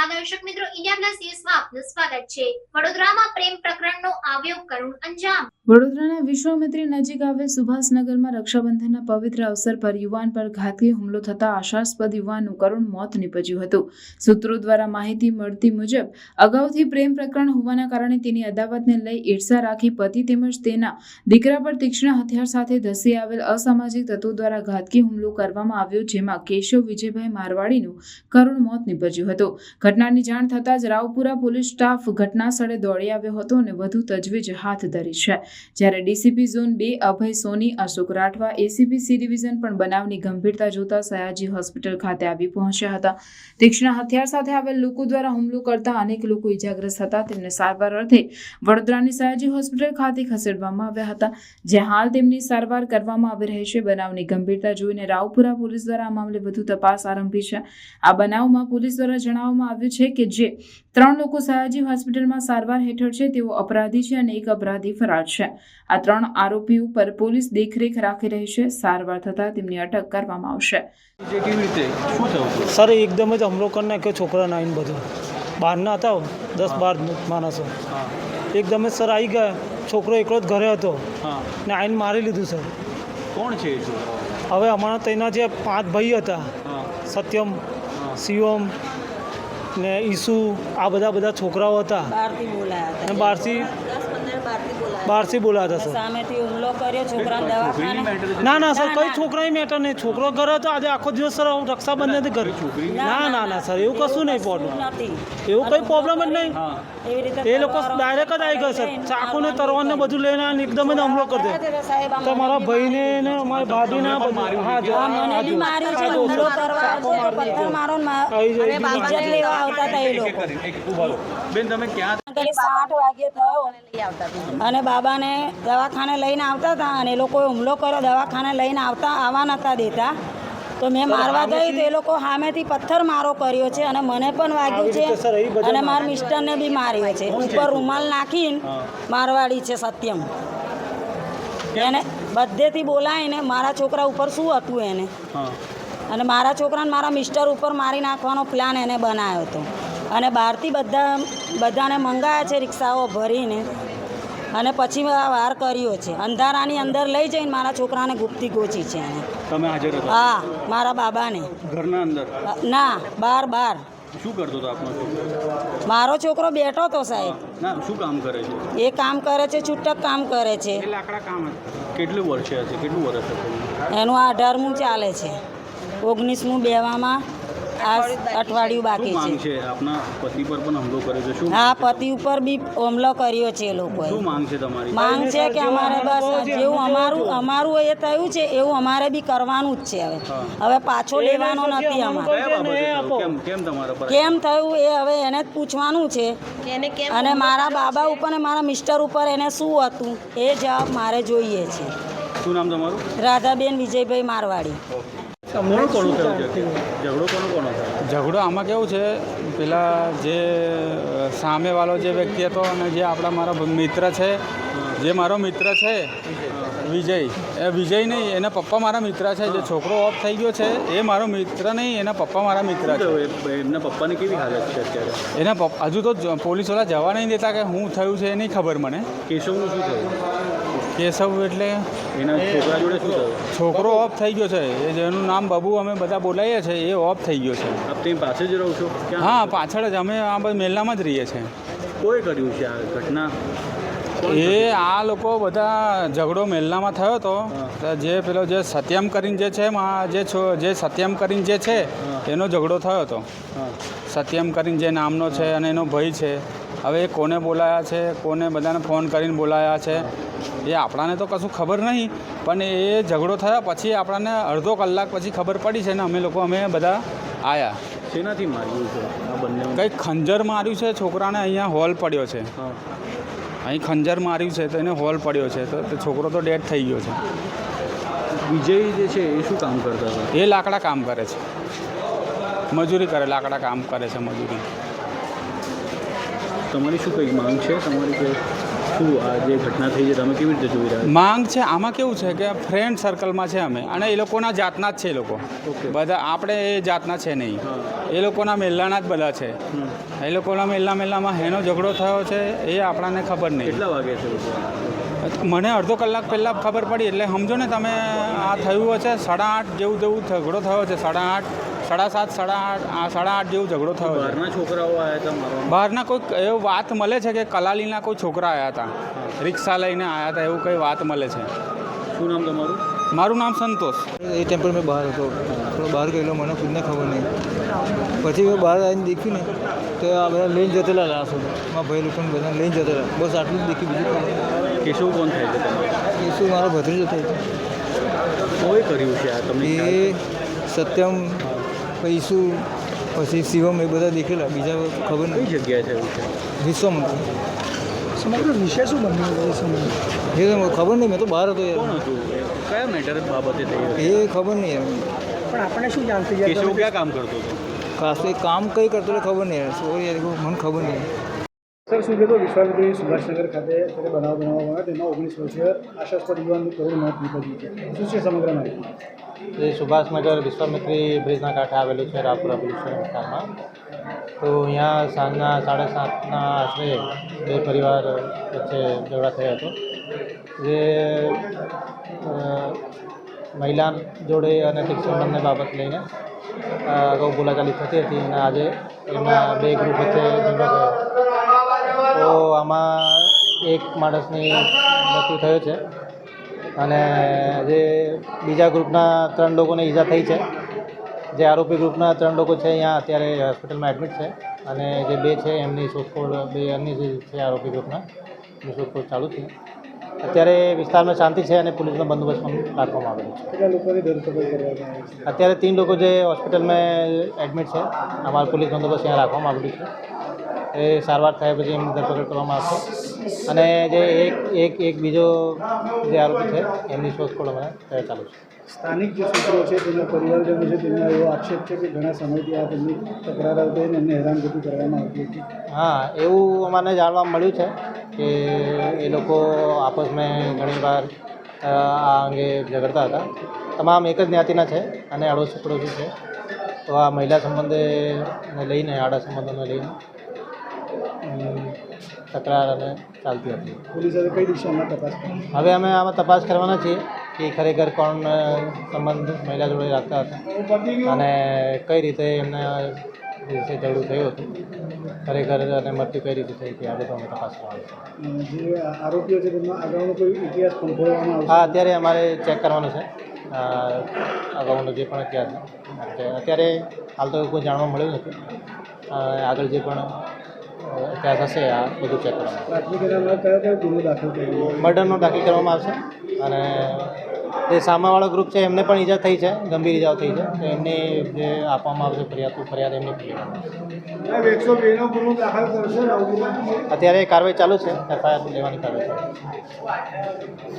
નમસ્કાર દર્શક મિત્રો, ઇન્ડિયા પ્લસ ન્યૂઝમાં સ્વાગત છે. વડોદરામાં પ્રેમ પ્રકરણનો આવ્યો કરુણ અંજામ. વડોદરાના વિશ્વામિત્રી નજીક આવેલ સુભાષનગરમાં રક્ષાબંધનના પવિત્ર અવસર પર યુવાન પર ઘાતકી હુમલો થતા આશાસ્પદ યુવાનનું કરુણ મોત નીપજ્યું હતું. સૂત્રો દ્વારા માહિતી મળતી મુજબ, અગાઉથી પ્રેમ પ્રકરણ હોવાના કારણે તેની અદાવતને લઈ ઈર્ષા રાખી પતિ તેમજ તેના દીકરા પર તીક્ષ્ણ હથિયાર સાથે ધસી આવેલ અસામાજિક તત્વો દ્વારા ઘાતકી હુમલો કરવામાં આવ્યો, જેમાં કેશવ વિજયભાઈ મારવાડીનું કરુણ મોત નીપજ્યું હતું. ઘટનાની જાણ થતાં જ રાવપુરા પોલીસ સ્ટાફ ઘટના સ્થળે દોડી આવ્યો હતો અને વધુ તજવીજ હાથ ધરી છે. જ્યારે ડીસીપી ઝોન બે Abhay Soni, Ashok Rathwa ACP C division પણ બનાવની ગંભીરતા જોતા સયાજી હોસ્પિટલ ખાતે આવી પહોંચ્યા હતા. તીક્ષ્ણ હથિયાર સાથે આવેલ લોકો દ્વારા હુમલો કરતા અનેક લોકો ઇજાગ્રસ્ત હતા. તેમને સારવાર અર્થે વડોદરાની સયાજી હોસ્પિટલ ખાતે ખસેડવામાં આવ્યા હતા જ્યાં હાલ તેમની સારવાર કરવામાં આવી રહી છે. બનાવની ગંભીરતા જોઈને રાવપુરા પોલીસ દ્વારા આ મામલે વધુ તપાસ આરંભી છે. આ બનાવમાં પોલીસ દ્વારા જણાવવામાં આવ્યું છે કે જે ત્રણ લોકો સયાજી હોસ્પિટલમાં સારવાર હેઠળ છે તેઓ અપરાધી છે અને એક અપરાધી ફરાર છે. આ ત્રણ આરોપી ઉપર પોલીસ દેખરેખ રાખી રહી છે. સારવાર થતાં તેમની અટક કરવામાં આવશે. સર એકદમ જ હુમલો કરી નાખ્યો છોકરાને આવીને બધું. બહારના હતા દસ બાર માણસો. એકદમ જ સર આવી ગયા. છોકરો એકલો જ ઘરે હતો. ને આવીને મારી લીધું સર. કોણ છે હવે અમારા તેના જે પાંચ ભાઈ હતા સત્યમ શિવમ ને ઈસુ આ બધા બધા છોકરાઓ હતા. બહારથી બોલાયા હતા. બહારથી બહારથી હતા સર. સામેથી હુમલો કર્યો છોકરાને દવાખાને ના ના સર કઈ. છોકરાની મેટર નહીં. છોકરો ઘરે હતો આજે આખો દિવસ સર હું રક્ષાબંધન નથી છોકરી ના ના ના સર એવું કશું નહીં પ્રોબ્લેમ એવું કંઈ પ્રોબ્લેમ જ નહીં. એ લોકો ડાયરેક્ટ જ આવી ગયા સર. ચાકુ ને તરવાન ને બધું લઈને એકદમ જ હુમલો કરી દે. તમારા ભાઈને ને મારી ભાભીને હા જો. માર્યું છે હુમલો કરવા પથ્થર મારો ઇજ્જત લેવા આવતા હતા એ લોકો. કરી. બેન તમે ક્યાં સાઠ વાગે થયો અને બાબાને દવાખાને લઈને આવતા હતા અને એ લોકોએ હુમલો કર્યો. દવાખાને લઈને આવતા આવવા નતા દેતા. તો મેં મારવા ગઈ તો એ લોકો સામેથી પથ્થર મારો કર્યો છે અને મને પણ વાગ્યું છે અને મારા મિસ્ટરને બી માર્યો છે. ઉપર રૂમાલ નાખીને મારવાડી છે સત્યમ. એને બધેથી બોલાવીને મારા છોકરા ઉપર શું હતું એને? અને મારા છોકરાને મારા મિસ્ટર ઉપર મારી નાખવાનો પ્લાન એને બનાવ્યો હતો. અને બહારથી બધા બધાને મંગાયા છે રિક્ષાઓ ભરીને. અને પછી આ વાર કર્યો છે. અંધારાની અંદર લઈ જઈને મારા છોકરાને ગુપ્તી ગોચી છે એને. તમે હાજર હતા? હા મારા બાબાને. ઘરના અંદર? ના બાર બાર. શું કરતો હતો આપનો છોકરો? મારો છોકરો બેઠો તો સાહેબ. ના શું કામ કરે છે? એ કામ કરે છે છૂટક કામ કરે છે. કેટલું વર્ષે હશે કેટલું વર્ષ હશે? એનું આ અઢારમું ચાલે છે. ઓગણીસમું બેવામાં આ અઠવાડિયું શું બાકી માંગ છે. આપના પતિ પર પણ હુમલો કર્યો છે. શું હા પતિ ઉપર બી હુમલો કર્યો છે એ લોકોએ. શું માંગ છે તમારી? માંગ છે કે અમારે બસ જેવું અમારું અમારું એ થયું છે એવું અમારે બી કરવાનું જ છે હવે. હવે પાછો લેવાનો નથી અમારે? કેમ કેમ તમારા કેમ થયું એ હવે એને જ પૂછવાનું છે. અને મારા બાબા ઉપર ને મારા મિસ્ટર ઉપર એને શું હતું? એ જવાબ મારે જોઈએ છે. શું નામ તમારું? રાધાબેન વિજયભાઈ મારવાડી. કોણ કોણ થયું છે. ઝઘડો કોનો કોનો થયો? ઝઘડો આમાં કેવું છે? પેલા જે સામેવાળો જે વ્યક્તિ હતો અને જે આપણા મારા મિત્ર છે જે મારો મિત્ર છે વિજય. એ વિજય નહીં એના પપ્પા મારા મિત્ર છે. જે છોકરો ઓફ થઈ ગયો છે એ મારો મિત્ર નહીં એના પપ્પા મારા મિત્ર છે. એ- એમના પપ્પાની કેવી હાલત છે અત્યારે? એના પપ્પા હજુ તો પોલીસવાળા જવા નહીં દેતા કે હું થયું છે એ નહીં ખબર મને. કેશવનું શું થયું? કેશવ એટલે એના છોકરા જોડે શું થયું? છોકરો ઓફ થઈ ગયો છે. એ જેનું નામ બબુ અમે બધા બોલાવીએ છીએ એ ઓફ થઈ ગયો છે. આપ તેની પાસે જ રહો છો? હા પાછળ જ. અમે આ બધા મેલામાં જ રહીએ છીએ. કોઈ કર્યું છે આ ઘટના? એ આ લોકો બધા ઝઘડો મેલનામાં થયો હતો. તો જે પેલો જે સત્યમ કરીને જે છે જે જે સત્યમ કરીને જે છે એનો ઝઘડો થયો હતો. સત્યમ કરીને જે નામનો છે અને એનો ભય છે. હવે એ કોને બોલાયા છે કોને બધાને ફોન કરીને બોલાયા છે એ આપણાને તો કશું ખબર નહીં પણ એ ઝઘડો થયા પછી આપણાને અડધો કલાક પછી ખબર પડી છે ને અમે લોકો અમે બધા આવ્યા શેનાથી માર્યું છે? આ બંને કંઈક ખંજર માર્યું છે? છોકરાને અહીંયા હોલ પડ્યો છે. અહીં ખંજર માર્યું છે તો એને હોલ પડ્યો છે. તો છોકરો તો ડેડ થઈ ગયો છે. વિજય જે છે એ શું કામ કરતા હતા? એ લાકડા કામ કરે છે. મજૂરી કરે લાકડા કામ કરે છે મજૂરી. તમારી શું કંઈ માંગ છે? તમારી શું આ જે ઘટના થઈ છે તમે કેવી રીતે જોઈ રહ્યા માંગ છે આમાં કેવું છે કે ફ્રેન્ડ સર્કલમાં છે અમે અને એ લોકોના જાતના જ છે એ લોકો. બધા આપણે એ જાતના છે નહીં. એ લોકોના મેલ્લાના જ બધા છે. એ લોકોના મેલ્લા મેલ્લામાં હેનો ઝઘડો થયો છે એ આપણાને ખબર નહીં. કેટલા વાગે છે મને અડધો કલાક પહેલાં ખબર પડી એટલે સમજો ને તમે આ થયું હશે સાડા આઠ જેવું જેવું ઝઘડો થયો છે સાડા આઠ. સાડા સાત સાડા આઠ આ સાડા આઠ જેવું ઝઘડો થયો બહારના છોકરાઓ આવ્યા હતા મારવા? બહારના કોઈ એવો વાત મળે છે કે કલાલીના કોઈ છોકરા આવ્યા હતા? રિક્ષા લઈને આવ્યા હતા એવું કંઈ વાત મળે છે? શું નામ તમારું? મારું નામ સંતોષ. એ ટાઈમ પર મેં બહાર હતો. થોડો બહાર ગયેલો મને ખુદને ખબર નહીં. પછી મેં બહાર આવીને દેખ્યું ને તો આ બધા લઈને જતેલા સુધી મારા ભાઈ લોકોને બધા લઈને જતેલા. બસ આટલું જ દેખ્યું બીજું. કેશવ કોણ થાય છે શું મારો ભત્રીજો થાય કોઈ કર્યું છે આ? તમને એ સત્યમ પછી શું પછી શિવમ એ બધા દેખેલા બીજા ખબર કઈ નહીં જગ્યાએ થયું છે? વિશ્વમંત્રી સમગ્ર વિષય શું બન્યું એ સમય એ તો ખબર નહીં મેં તો બહાર હતો યાર કયા મેટર બાબતે થઈ એ ખબર નહીં યાર પણ આપણે શું જાણતી જાય કેશવ ક્યાં કામ કરતો હતો? ખાસ તો એ કામ કઈ કરતો એટલે ખબર નહીં યાર. સોરી યાર મને ખબર નહીં. સર શું કહેતો વિશ્વાસભાઈ સુભાષનગર ખાતે ત્યારે બનાવ બનાવવામાં આવ્યો તેમાં ઓગણીસ વર્ષીય આશાસ્પદ યુવાનનું કરોડ મોત નીકળ્યું છે. શું છે સમગ્ર માહિતી? એ સુભાષનગર વિશ્વામિત્રી બ્રિજના કાંઠે આવેલું છે રાપુરા પોલીસ વિસ્તારમાં. તો અહીંયા સાંજના સાડા સાતના આશરે બે પરિવાર વચ્ચે ઝઘડા થયો હતો. જે મહિલા જોડે અને ઠીક સંબંધને બાબત લઈને અગાઉ બોલાચાલી થતી હતી અને આજે એમના બે ગ્રુપ વચ્ચે ઝઘડો થયો. તો આમાં એક માણસની મૃત્યુ થયો છે. અને જે બીજા ગ્રુપના ત્રણ લોકોને ઈજા થઈ છે જે આરોપી ગ્રુપના ત્રણ લોકો છે અહીંયા અત્યારે હોસ્પિટલમાં એડમિટ છે અને જે બે છે એમની શોધખોળ બે અન્ય જે છે આરોપી ગ્રુપના એમની શોધખોળ ચાલુ છે. અત્યારે વિસ્તારમાં શાંતિ છે અને પોલીસનો બંદોબસ્ત પણ રાખવામાં આવેલો છે. અત્યારે तीन લોકો જે હોસ્પિટલમાં એડમિટ છે અમારો પોલીસ બંદોબસ્ત અહીંયા રાખવામાં આવેલું છે. એ સારવાર થયા પછી એમની ધરપકડ કરવામાં આવશે. અને જે એક એક એક બીજો જે આરોપી છે એમની શોધખોળ અમે ચાલુ છે. સ્થાનિક જે સૂત્રો છે તેમના પરિવારજનો છે તેમનો એવો આક્ષેપ છે કે ઘણા સમયથી આ તેમની તકરાર આવતી અને એમને હેરાનગતિ કરવામાં આવતી હતી. હા એવું અમને જાણવા મળ્યું છે કે એ લોકો આપસમાં ઘણીવાર વાર આ અંગે ઝઘડતા હતા. તમામ એક જ જ્ઞાતિના છે અને અડોશી પડોશી છે. તો આ મહિલા સંબંધે લઈને આડા સંબંધોને લઈને તકરાર અને ચાલતી હતી. પોલીસ હવે કઈ દિશામાં તપાસ હવે અમે આમાં તપાસ કરવાના છીએ કે ખરેખર કોણ સંબંધ મહિલા જોડે રાખતા હતા. અને કઈ રીતે એમને દિવસે ઝઘડું થયું હતું. ખરેખર અને મૃત્યુ કઈ રીતે થઈ હતી આ બધું અમે તપાસ કરવાનું છે આરોપીઓ છે તેમનો અગાઉનો કોઈ ઇતિહાસ ખંખોળવામાં હા અત્યારે અમારે ચેક કરવાનું છે. અગાઉનો જે પણ ઇતિહાસ છે અત્યારે હાલ તો કોઈ જાણવા મળ્યું નથી. આગળ જે પણ ઇતિહાસ હશે આ બધું ચેક કર્યો મર્ડરનો દાખલ કરવામાં આવશે અને જે સામાવાળો ગ્રુપ છે એમને પણ ઈજા થઈ છે ગંભીર ઈજાઓ થઈ છે તો એમને જે આપવામાં આવશે ફરિયાદ ફરિયાદ એમની. અત્યારે કાર્યવાહી ચાલુ છે એફઆઈઆર લેવાની કાર્યવાહી